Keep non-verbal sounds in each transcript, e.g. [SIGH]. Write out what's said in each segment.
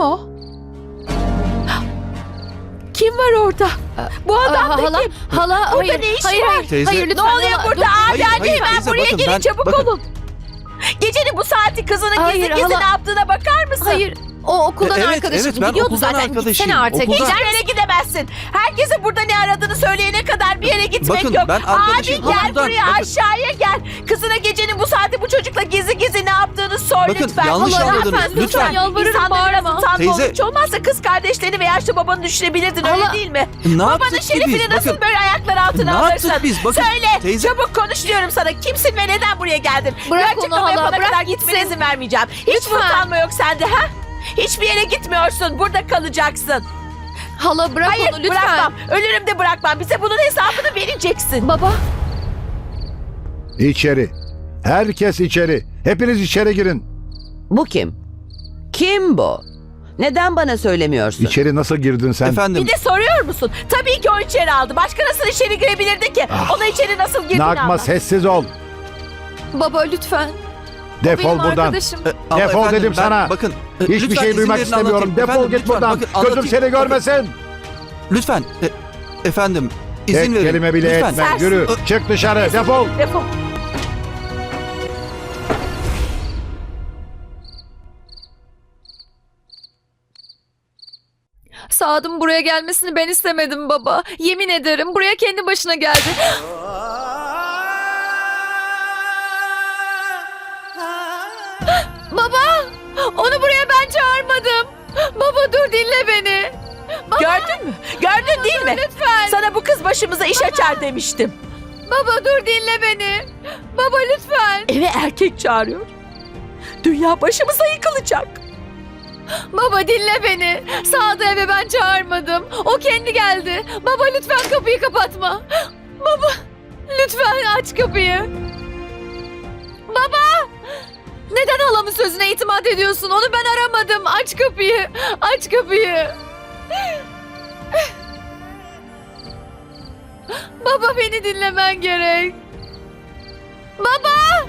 Kim o? Kim var orada? Bu adam Aa, da hala, kim? hala, Burada hayır, ne işi hayır, var? hayır, Teyze- hayır, Ne lütfen. oluyor hala, burada? dur. Abi Hayır, anne hayır, hemen teyze, buraya bakın, gelin ben- çabuk bakın. olun. Gecenin bu saati kızının Hayır, gizli gizli hala- ne yaptığına bakar mısın? Hayır, o okuldan E, evet, arkadaşım. evet, ben Gidiyordu okuldan zaten. arkadaşıyım. Gitsene artık. Okuldan- Hiçbir yere gidemezsin. Herkese burada ne aradığını söyleyene kadar bir yere gitmek Bakın, yok. ben arkadaşım, Abi gel okuldan- buraya bakın. aşağıya gel. Kızına gecenin bu saati bu çocukla gizli gizli ne yaptığını sor Bakın, lütfen. yanlış Allah anladınız, lütfen, lütfen. Yalvarırım, İnsanlar biraz bağırma. utanma Teyze- olur. Hiç olmazsa kız kardeşlerini ve yaşlı babanı düşünebilirdin öyle değil mi? Ne Babanın yaptık ki şerefini biz? nasıl Bakın, böyle ayaklar altına ne alırsın? yaptık biz? Bakın, Söyle teyze- çabuk konuş diyorum sana. Kimsin ve neden buraya geldin? Bırak onu açıklama hala, yapana bırak kadar gitsin. gitmene izin vermeyeceğim. Hiç Lütfen. utanma yok sende ha? Hiçbir yere gitmiyorsun. Burada kalacaksın. Hala bırak Hayır onu lütfen. bırakmam. Ölürüm de bırakmam. Bize bunun hesabını vereceksin. Baba, İçeri. Herkes içeri. Hepiniz içeri girin. Bu kim? Kim bu? Neden bana söylemiyorsun? İçeri nasıl girdin sen? Efendim, Bir de soruyor musun? Tabii ki o içeri aldı. Başka nasıl içeri girebilirdi ki? Ona içeri nasıl girdiğini Nakma anlat. sessiz ol. baba lütfen. Defol Benim buradan. arkadaşım. e, ama Defol efendim, dedim ben- sana. Bakın, e, Hiçbir lütfen şey izin duymak verin istemiyorum. anlatayım. Defol Efendim, git lütfen, buradan. bakın, Gözüm anlatayım. seni Bakın, görmesin. Lütfen, e, efendim, izin Tek verin. kelime bile lütfen. etme. Sersin. Yürü. Çık dışarı. Defol. Defol. Saad'ın buraya gelmesini ben istemedim baba. Yemin ederim buraya kendi başına geldi. Baba dur dinle beni. Gördün mü? Gördün değil mi? Lütfen. Sana bu kız başımıza iş açar demiştim. Baba dur dinle beni. Baba lütfen. Eve erkek çağırıyor. Dünya başımıza yıkılacak. Baba dinle beni. Saad'ı eve ben çağırmadım. O kendi geldi. Baba lütfen kapıyı kapatma. Baba lütfen aç kapıyı. Neden halamın sözüne itimat ediyorsun? Onu ben aramadım. Aç kapıyı. Aç kapıyı. Baba beni dinlemen gerek. Baba!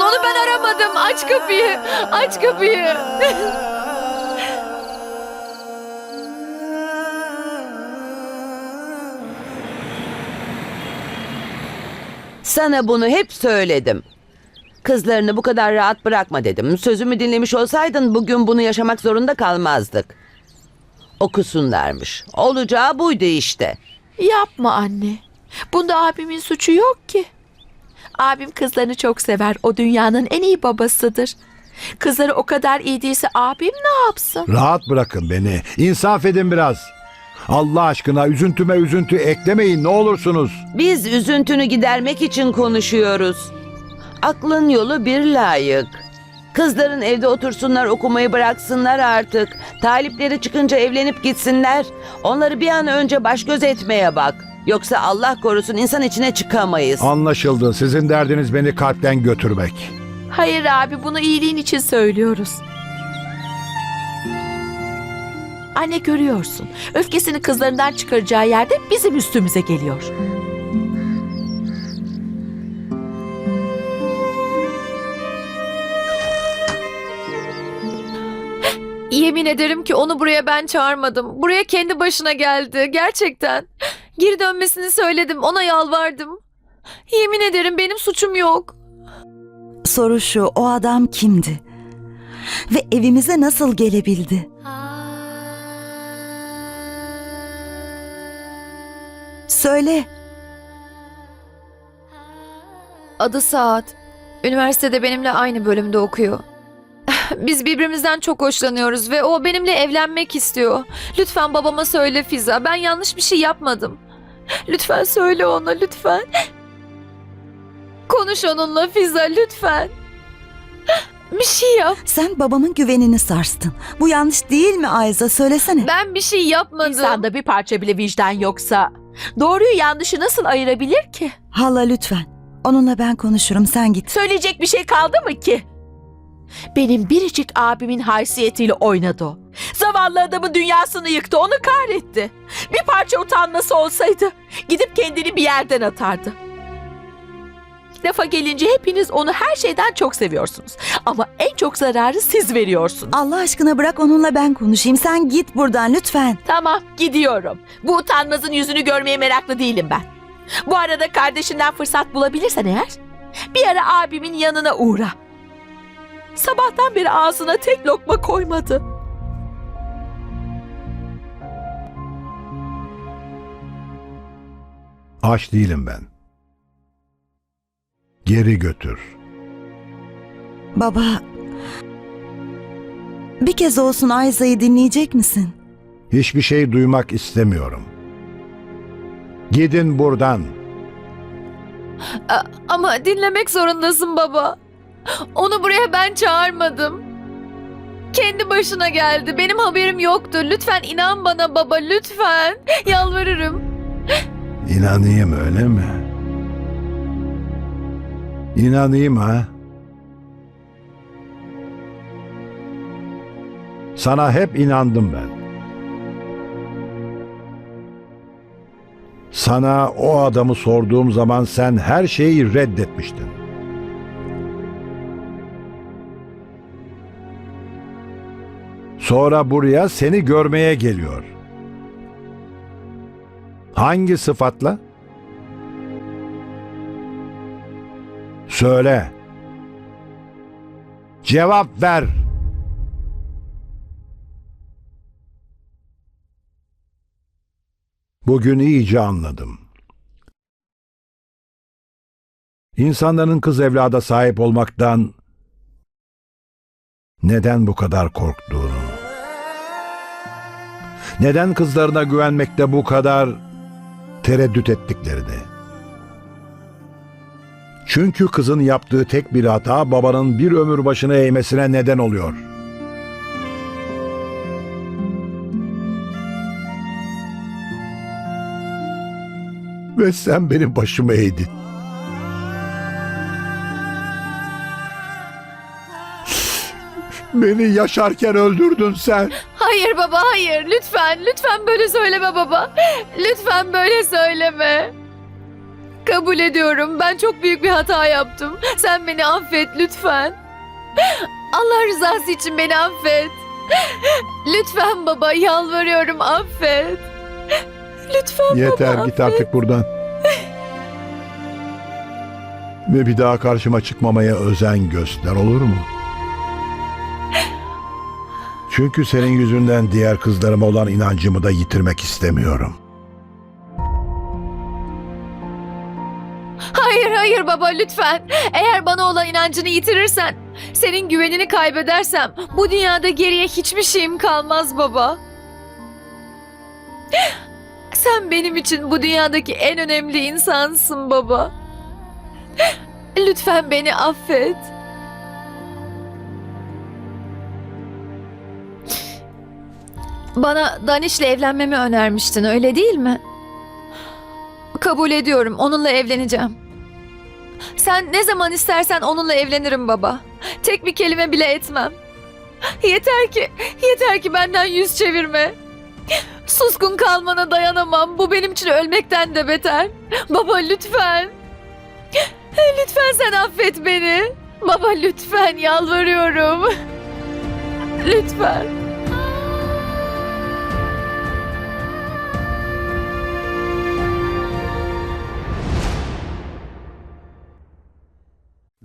Onu ben aramadım. Aç kapıyı. Aç kapıyı. Sana bunu hep söyledim. Kızlarını bu kadar rahat bırakma dedim. Sözümü dinlemiş olsaydın bugün bunu yaşamak zorunda kalmazdık. Okusunlarmış. Olacağı buydu işte. Yapma anne. Bunda abimin suçu yok ki. Abim kızlarını çok sever. O dünyanın en iyi babasıdır. Kızları o kadar iyi değilse abim ne yapsın? Rahat bırakın beni. İnsaf edin biraz. Allah aşkına üzüntüme üzüntü eklemeyin ne olursunuz. Biz üzüntünü gidermek için konuşuyoruz. Aklın yolu bir layık. Kızların evde otursunlar okumayı bıraksınlar artık. Talipleri çıkınca evlenip gitsinler. Onları bir an önce baş göz etmeye bak. Yoksa Allah korusun insan içine çıkamayız. Anlaşıldı. Sizin derdiniz beni kalpten götürmek. Hayır abi bunu iyiliğin için söylüyoruz. Anne görüyorsun. Öfkesini kızlarından çıkaracağı yerde bizim üstümüze geliyor. Yemin ederim ki onu buraya ben çağırmadım. Buraya kendi başına geldi. Gerçekten. Geri dönmesini söyledim. Ona yalvardım. Yemin ederim benim suçum yok. Soru şu, o adam kimdi? Ve evimize nasıl gelebildi? Söyle, Adı Saat. Üniversitede benimle aynı bölümde okuyor. [LAUGHS] Biz birbirimizden çok hoşlanıyoruz ve o benimle evlenmek istiyor. Lütfen babama söyle Fiza. Ben yanlış bir şey yapmadım. Lütfen söyle ona lütfen. Konuş onunla Fiza lütfen. [LAUGHS] Bir şey yap. sen babamın güvenini sarstın. Bu yanlış değil mi Ayza? Söylesene. Ben bir şey yapmadım. İnsanda bir parça bile vicdan yoksa doğruyu yanlışı nasıl ayırabilir ki? Hala lütfen. Onunla ben konuşurum, sen git. Söyleyecek bir şey kaldı mı ki? Benim biricik abimin haysiyetiyle oynadı o. Zavallı adamın dünyasını yıktı, onu kahretti. Bir parça utanması olsaydı gidip kendini bir yerden atardı. Lafa gelince hepiniz onu her şeyden çok seviyorsunuz. Ama en çok zararı siz veriyorsunuz. Allah aşkına bırak onunla ben konuşayım. Sen git buradan lütfen. Tamam gidiyorum. Bu utanmazın yüzünü görmeye meraklı değilim ben. Bu arada kardeşinden fırsat bulabilirsen eğer bir ara abimin yanına uğra. Sabahtan beri ağzına tek lokma koymadı. Aç değilim ben. Geri götür. Baba. Bir kez olsun Ayza'yı dinleyecek misin? Hiçbir şey duymak istemiyorum. Gidin buradan. A- ama dinlemek zorundasın baba. Onu buraya ben çağırmadım. Kendi başına geldi. Benim haberim yoktu. Lütfen inan bana baba lütfen. [LAUGHS] Yalvarırım. İnanayım öyle mi? İnanayım ha? Sana hep inandım ben. Sana o adamı sorduğum zaman sen her şeyi reddetmiştin. Sonra buraya seni görmeye geliyor. Hangi sıfatla? Söyle. Cevap ver. Bugün iyice anladım. İnsanların kız evlada sahip olmaktan neden bu kadar korktuğunu, neden kızlarına güvenmekte bu kadar tereddüt ettiklerini. Çünkü kızın yaptığı tek bir hata babanın bir ömür başına eğmesine neden oluyor. Ve sen benim başımı eğdin. Beni yaşarken öldürdün sen. Hayır baba hayır. Lütfen lütfen böyle söyleme baba. Lütfen böyle söyleme. Kabul ediyorum. Ben çok büyük bir hata yaptım. Sen beni affet lütfen. Allah rızası için beni affet. Lütfen baba yalvarıyorum affet. Lütfen Yeter baba git affet. artık buradan. Ve bir daha karşıma çıkmamaya özen göster olur mu? Çünkü senin yüzünden diğer kızlarıma olan inancımı da yitirmek istemiyorum. Hayır hayır baba lütfen. Eğer bana olan inancını yitirirsen, senin güvenini kaybedersem bu dünyada geriye hiçbir şeyim kalmaz baba. Sen benim için bu dünyadaki en önemli insansın baba. Lütfen beni affet. Bana Daniş'le evlenmemi önermiştin öyle değil mi? Kabul ediyorum. Onunla evleneceğim. Sen ne zaman istersen onunla evlenirim baba. Tek bir kelime bile etmem. Yeter ki, yeter ki benden yüz çevirme. Suskun kalmana dayanamam. Bu benim için ölmekten de beter. Baba lütfen. Lütfen sen affet beni. Baba lütfen yalvarıyorum. Lütfen.